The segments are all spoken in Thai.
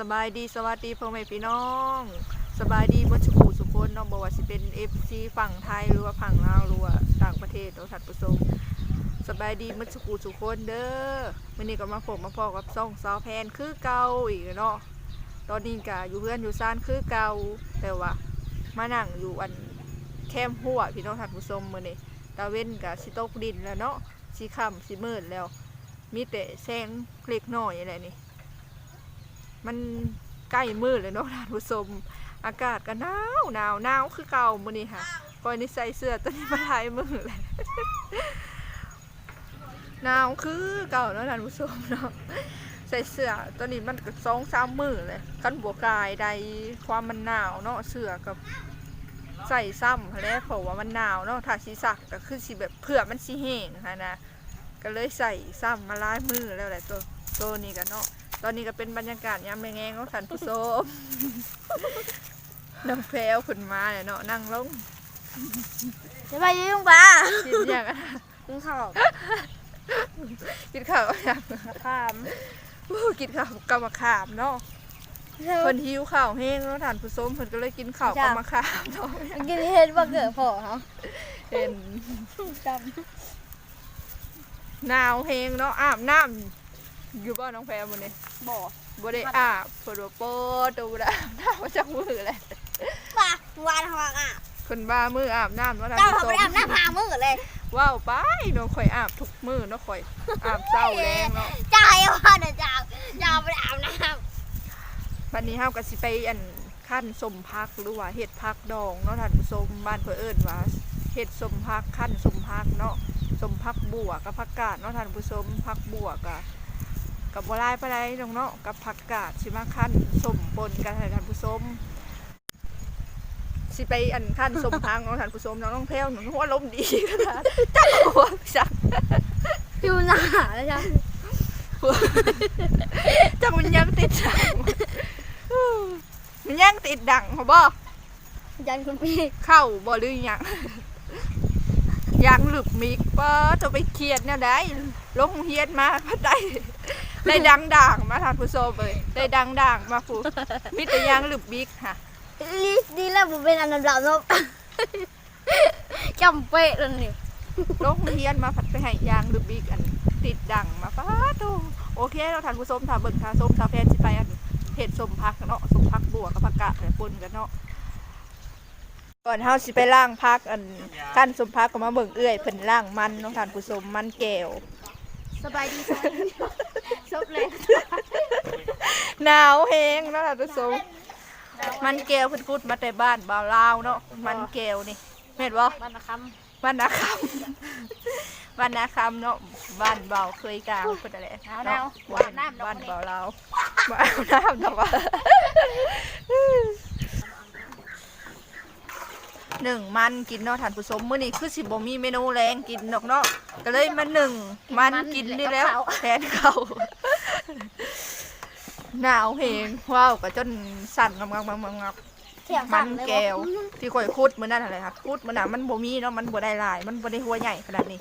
สบายดีสวัสดีพ่อแม่พี่น้อง สบายดีมชุกูสุคนน้องบอกว่าสิเป็น FC ฝั่งไทยหรือว่าฝั่งลาวหรือว่าต่างประเทศเราทัดประสงสบายดีมื่อชุกูสุคนเด้อวันนี้ก็มาผมมาพอกับซ่องซาวแพนคือเก่าอีกเนาะตอนนี้ก็อยู่เพื่อนอยู่ซ่านคือเก่าแต่ว่ามานั่งอยู่อันแคมหัวพี่น้องทัดผู้ชมมื้อนี้ตาเว้นกับสิตกดินแล้วเนาะสิค่ำสิมืดแล้ว มีแต่แสงเล็กน้อยอะไรนี่ มันใกล้มืดเลยเนาะท่านผู้ชมอากาศก็หนาวหนาวหนาวคือเก่ามื้อนี้ค่ะคอยนี่ใส่เสื้อตัวนี้มาหลายมือเลยหนาวคือเก่าเนาะท่านผู้ชมเนาะใส่เสื้อตัวนี้มันก็สองสามมือเลยกันบวกกายใดความมันหนาวเนาะเสื้อกับใส่ซ้ำแล้วเพราะว่ามันหนาวเนาะถ้าสีสักก็คือสีแบบเผื่อมันสีแห้งค่ะนะก็เลยใส่ซ้ำมาลายมือแล้วแหละตัวตัวนี้กันเนาะ ตอนนี้ก็เป็นบรรยากาศยามแงงๆของท่านผู้ชมน้องแพรวขึ้นมาเนี่ยเนาะนั่งลงจะไปยุ่งปลากินอย่างอะกินข้าวกินข้าวอย่างข้ามอู้กินข้าวกับมะขามเนาะเพิ่นหิวข้าวแห้งเนาะท่านผู้ชมเพิ่นก็เลยกินข้าวกับมะขามเนาะกินเห็ดว่าเกิดพอเขาเป็นจหนาวแห้งเนาะอาบน้ำ อยู่บ้านน้องแพรมื้อนี้ำบ่บ่ได้อาบเพิ่นว่าเปิดดูได้อาบน้ำมาจากมือเลยปลาวันหัวอะคนบ้ามืออาบน้ำเนาะท่านเจ้าผู้เขาชไปมอาบน้ำพามือเลยว้าวไปน้องข่อยอาบทุกมือเนาะข่อยอาบเช้าแรงเนาะเจ้าอย่าว่าเดี๋ยวเจ้าเจ้าไปอาบน้วันนี้เฮาก็สิไปอันขั้นสมพักหรือว่าเห็ดพักดองเนาะท่านผู้ชมบ้านเพิ่นเอิ้นว่าเห็ดสมพักขั้นสมพักเนาะสมพักบัวกับผักกาดเนาะท่านผู้ชมพักบัวกับ กับบัวลายปลาไหลน้องเนาะกับผักกาดสิมาขั้นสมปนกันให้ท่านผู้ชมสิไปอันขั้นสมพักเนาะท่านผู้ชมน้องน้องแพ้วหนูหัวลมณ์ดีขนาดจักหัวจักำอยู่หน้าแล้วจ้ะจังมันยังติดดังมันยังติดดังเขาบอกยันคุณพี่เข้าบ่หรือยังยังหลึบมิกป้าจะไปเครียดเนี่ยได้ลงเฮียนมาพัดได้ ได้ดังด่างมาทานผู้ชมเลยได้ดังด่างมาฟูมิแต่ยังหลึบมิกค่ะลีดีแล้วผมเป็นอันดับดาวจำเป๊ะเลยนี่ลงเฮียนมาพัดไปให้ยางหลึบมิกอันติดดังมาป้าดูโอเคเราทานผู้ชมทาเบิ่งทาส้มทาแฟนสิไปอันเห็ดสมพักเนาะสมพักบัวกับผักกาดเนี่ยปนกันเนาะก่อนเฮาสิไปล่างพักอันขั้นสมพักก็มาเบิ่งเอื้อยเพิ่นล่างมันเน้องท่านผู้ชมมันแก้ว สบายดีสบายดีซบเลยหนาวแฮงเนาะท่านผู้ชมมันแก้วเพิ่นพูดมาแต่บ้านบ่าวลาวเนาะมันแก้วนี่แม่นบ่บ้านนะคบ้านนาคำบ้านนาคำเนาะบ้านเบาเคยกลางเพิ่นอะไรเนาะบ้านบ้านเบาลาวบ่เอาน้ำดอกว่า หนึ่งมันกินเนาะท่านผู้ชมมื้อนี้คือสิบ่มีเมนูแรงกินดอกเนาะก็เลยมาหนึ่งมันกินนี่แล้วแทนเขาวหนาวเพลงว้าวก็จนสั่นงำงำงำงำำเสียงมัสั่นนเลยแก้วที่ข่อยคุดมื้อนั้นอะไรครับคุดมื้อนั้นมันบ่มีเนาะมันบ่ได้หลาย มันบ่ได้หัวใหญ่ขนาดนี้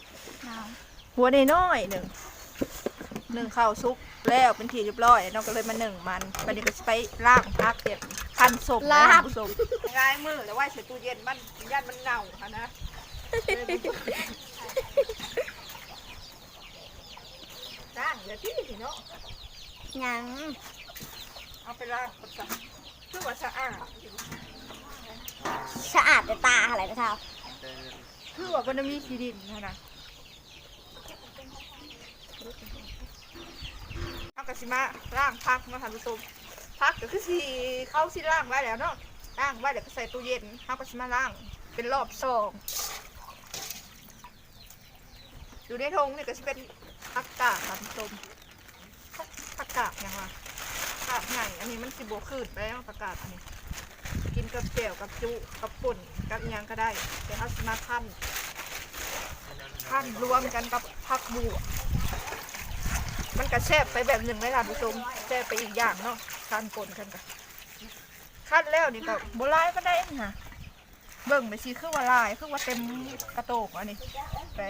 หัวน้อยๆหนึ่ง หนึ่งข้าวซุกแล้วเป็นทีเรียบร้อยเนาะก็เลยมาหนึ่งมันวันนี้ก็สิไปล่างพักเก็บคันศพนะท่านผู้ชมง่ายมือแล้วว่าใส่ตู้เย็นมันยันมันเน่าค่ะนะจ้างเดี๋ยวที่สิเนาะยังเอาไปล้างก่อนจ้ะเพื่อว่าสะอาดสะอาดแต่ตาอะไรนะเท้าคือว่ามันมีขี้ดินนะนะเอา กระสิมาล่างพักเนาท่านผู้มพักก็คือสิเข้าสิล่างไว้แล้วเนาะล่างไว้เดี๋ยวก็ใส่ตู้เย็นเอากระสิมาล่าง เป็นรอบสองอยู่ในทงเนี่ยก็จะเป็นผักกาดท่านผู้มผักกาดยังวะผักาดใหญ่อันนี้มันสิบวคืดไปแล้วผักกาดอันนี้ กินกับแจ่วกับจุกับปุ่นกับยังก็ได้แต่ถ้าสิมาขั้นขั้นรวมกันกับผักบัว มันก็แซ่บไปแบบหนึ่งเลยล่ะผู้ชมแซ่บไปอีกอย่างเนาะขั้นป่นกันกันขั้นแล้วนี่ก็โบราณก็ได้นะเบิ่งไปสิคือว่าลายคือว่าเต็มกระโตกอันนี้แต่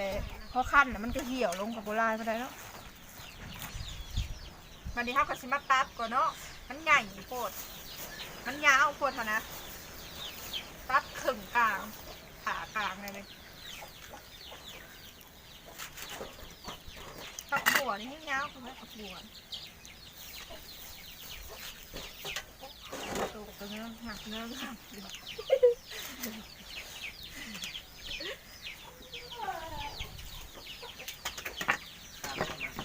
พอขั้นมันก็เหี่ยวลงกับโบราณก็ได้เนาะวันนี้เขาก็สิมาตัดก่อนเนาะมันใหญ่โคตรมันยาวโคตรนะตัดครึ่งกลางขากลางเลยเลยผักบัว นี่ให้ยาวเขาไหมผักบัวตัวตัวนื้หักเนื้อหัก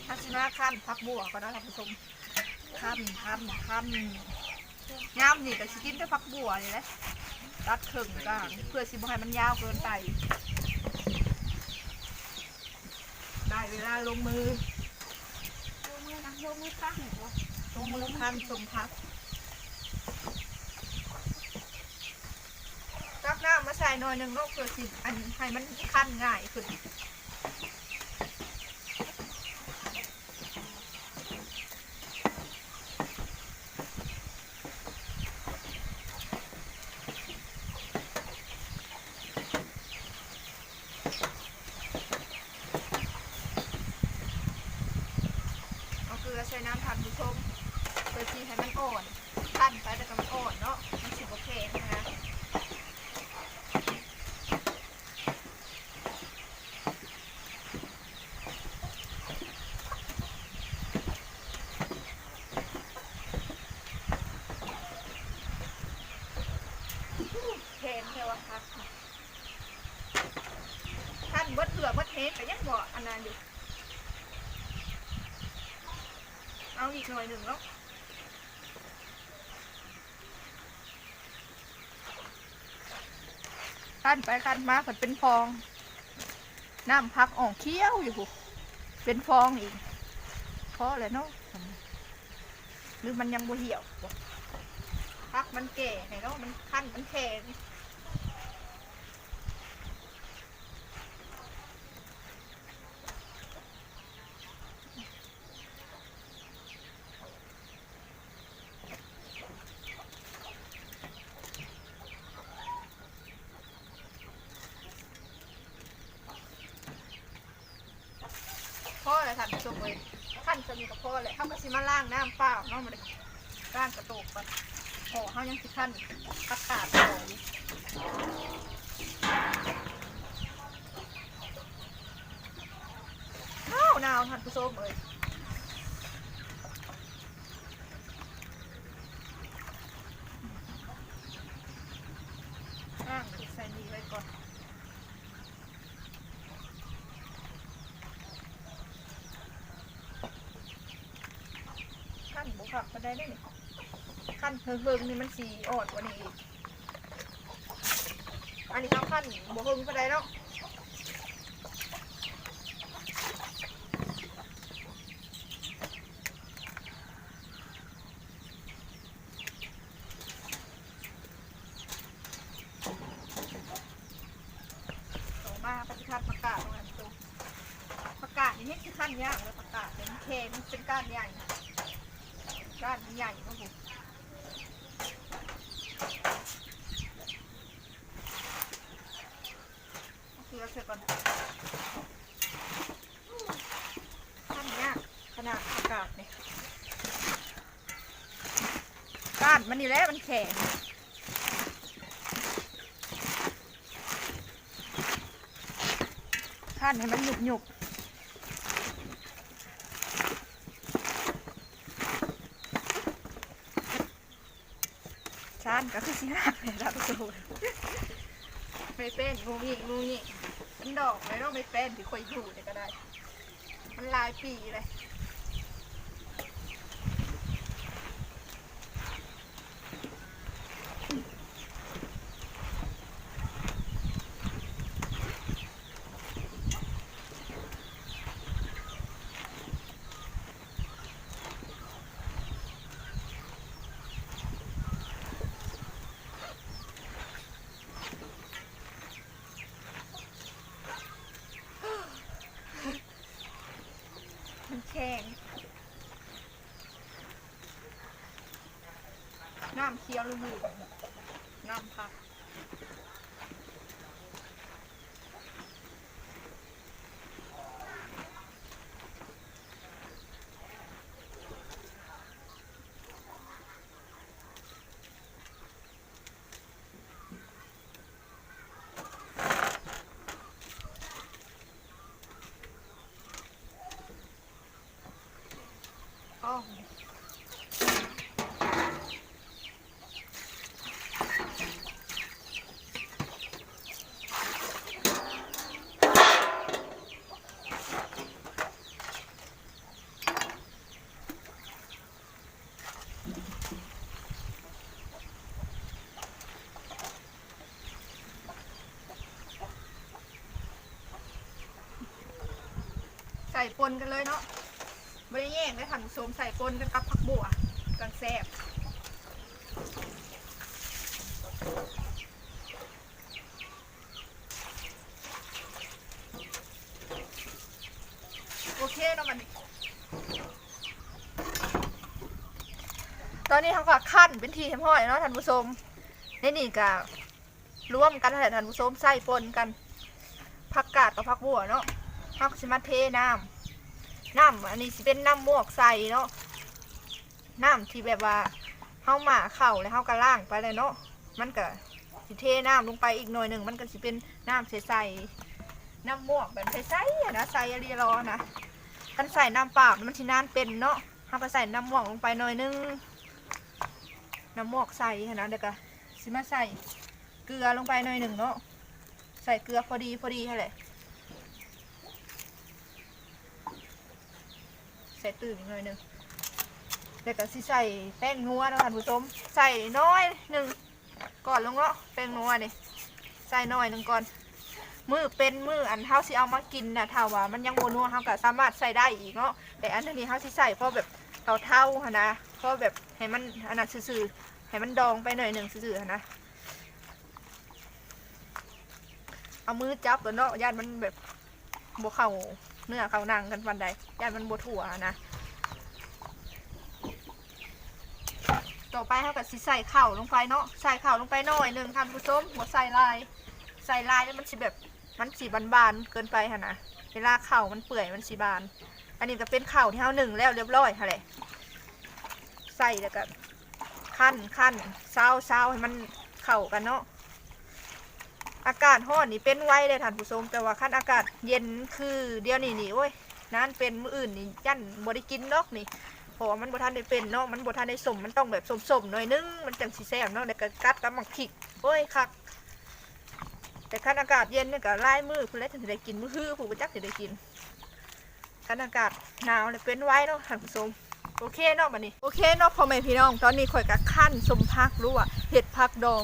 ถ้าชิมาขั้นผักบัวก็ได้ท่านผู้ชมขั้นขั้นขั้นยามนี่ก็สิกินแต่ผักบัวนี่แหละตัดครึ่งกลางเพื่อสิบให้มันยาวเกินไปได้เวลาลงมือ ลงมือนะลงมือข้างหัวลงมือพันสมพักตักน้ำมาใส่หน่อยหนึ่งโลกเพื่อสิอันให้มันขั้นง่ายขึ้น น้ำผัดผู้ชมเพื่อที่ให้มันอ่อนขั้นไปแต่ก็มันอ่อนเนาะมันสิบโอเคนะเทนเทวพันเบิดเถื่อเบิดเทนแต่ยังบ่อันนั้นอยู่ เอาอีกหน่อยหนึ่งแล้วขั้นไปขั้นมาผัดเป็นฟอง น้ำพักอ่องเคี้ยวอยู่หูเป็นฟองอีกเพราะอะไรเนาะหรือมันยังบ่เหี่ยวพักมันแก่ไงเนาะมันขั้นมันแข็ง พ่ออะไรทำชมเลยขั้นจะมีกระเพ่อเลยเขาก็สิมาล่างน้ำเปล่าเนาะมันล่างกระโตกไปโอ้เขายังสิขั้นประกาศของอยู่หนาวหนาวท่านผู้ชมเอ้ยอ่างมันใส่นี่ไว้ก่อน ขั้นบุกขับมาได้ได้นี่ขั้นเฮิงๆนี่มันสีอ่อนกว่านี้อีก อันนี้เขาขั้นบุกเฮิงมาได้แล้วมาปฏิคันประกาศตรงนั้นตัวประกาศนี่ไม่คือขั้นยากเลยประกาศเป็นเคนเป็นก้านใหญ่ ก้านใหญ่มากผมเสือเสร็จก่อนขั้นเนี้ยขนาดอากาศเนี่ยก้านมันนี่แหละมันแข็งขั้นให้มันหยุบหยุบ ชานก็คือสิหักเลยรับโซนไม่เป็นงูนี่งูนี่มันดอกไม่ต้องไม่เป็นที่คอยอยู่เนี่ยก็ได้ มันหลายปีเลย น้ำเคี้ยวลืมน้ำผัก哦。Oh. ส่ปนกันเลยเนาะไม่ได้แย่งได้ทันผู้ชมใส่ปนกันกับผักบัวกันแซ่บโอเคเนาะมันตอนนี้ทางฝากขั้นเป็นทีทำห้อยเนาะท่านผู้ชมนี่นี่ก็ร่วมกันแหละท่านผู้ชมใส่ปนกันผักกาดกับผักบัวเนาะผักสิมาเทน้ำ น้ำอันนี้สิเป็นน้ำมวกใส่เนาะน้ำที่แบบว่าเฮาหมาเข่าแล้วเฮาก็ล่างไปเลยเนาะมันก็สิเทน้ำลงไปอีกหน่อยหนึ่งมันก็สิเป็นน้ำใสๆน้ำมวกแบบใสๆนะใสอะไรรอนะกันใส่น้ำเปล่ามันสินานเป็นเนาะเฮาก็ใส่น้ำมวกลงไปหน่อยนึงน้ำหมอกใส่นะเด็กอะสิมาใส่เกลือลงไปหน่อยหนึ่งเนาะใส่เกลือพอดีพอดีเท่ไหร่ใส่ตื่นอีกหน่อยหนึ่งเด็กก็สิใส่แป้งนัวนะท่านผู้ชมใส่น้อยหนึ่งก่อนลงเนาะแป้งนัวนี่ใส่น้อยหนึ่งก่อนมือเป็นมืออันเท้าสิเอามากินนะถ้าว่ามันยังโมนัวเฮาก็สามารถใส่ได้อีกเนาะแต่อันนี้เฮาสิใส่เพราะแบบเท่าเท่าหนะเพราะแบบให้มันอันนั้นซื่อๆให้มันดองไปหน่อยหนึ่งซื่อๆนะเอามือจับตัวเนาะย่านมันแบบบวเข่า เนื้อเขานั่งกันวันใดย่านมันบวถั่วนะ ต่อไปเฮาก็สิใส่ข้าวลงไปเนาะใส่ข้าวลงไปหน่อยหนึ่งท่านผู้ชมบ่ใส่ลาย ใส่ลายแล้วมันสิแบบมันสีบานๆเกินไปค่ะนะเวลาเข่ามันเปื่อยมันสีบาน อันนี้ก็เป็นเข่าที่เฮาหนึ่งแล้วเรียบร้อยค่ะเลยใส่แล้วก็ขั้นขั้นเศร้าเศร้าให้มันเข้ากันเนาะ อากาศร้อนนี่เป็นไว้เลยท่านผู้ชมแต่ว่าขั้นอากาศเย็นคือเดียวนี้นี่โอ้ยนั้นเป็นมืออื่นนี่ยันบ่ได้กินเนาะนี่เพราะมันบทันได้เป็นเนาะมันบทันได้สมมันต้องแบบสมๆหน่อยนึงมันจังสิแซ่บเนาะแล้วก็กัดกับมักพริกโอ้ยคัก แต่คันอากาศเย็นเนี่ยก็ไล่มือคุณเล็กถึงจะได้กินมือฮือผู้ประจักษ์ถึงได้กินคันอากาศหนาวเลยเป็นไว้เนาะท่านผู้ชมโอเคเนาะบัดนี้โอเคเนาะพ่อแม่พี่น้อง ตอนนี้ข่อยกับขั้นสมพักรู้ว่าเห็ดพักดอง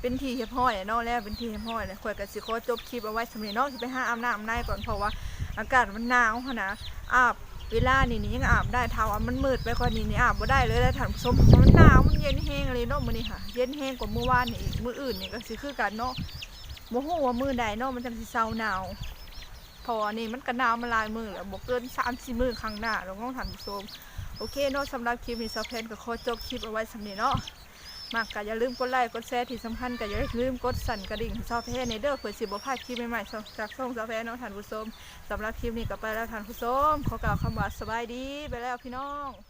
เป็นทีเห็ดห้อยเนาะแล้วเป็นทีเห็ดห้อยเลยข่อยกับสิโคจบคลิปเอาไว้สำหรับน้องที่ไปห้าอาบน้ำอาบในก่อนเพราะว่าอากาศมันหนาวค่ะนะอาบเวลานี่นี่ยังอาบได้เท่ามันมืดไปกว่านี้นี่อาบบ่ได้เลยแล้วท่านผู้มมันหนาวมันเย็นแห้งเลยเนาะมื้อนี้ค่ะ เย็นแห้งกว่าเมื่อวานนี่อีกมื้ออื่นนี่ก็สิคือกันเนาะโมโหว่ามือใดเนาะมันจังสิเศร้าหนาวพอนี่มันก็หนาวมาลายมือแล้วบ่เกินสามสี่มือข้างหน้าเราต้องทันผู้มโอเคเนาะสำหรับคลิปนี้ซอฟแพนก็ขอจบคลิปเอาไว้สำนี้เนาะ มากก็อย่าลืมกดไลค์กดแชร์ที่สำคัญก็อย่าลืมกดสั่นกระดิ่งซอฟแพนในเด้อเพื่อสิบ่พลาดคลิปใหม่ๆจากช่องซอฟแพนเนาะท่านผู้ชมสำหรับคลิปนี้ก็ไปแล้วท่านผู้ชมขอกล่าวคำว่าสบายดีไปแล้วพี่น้อง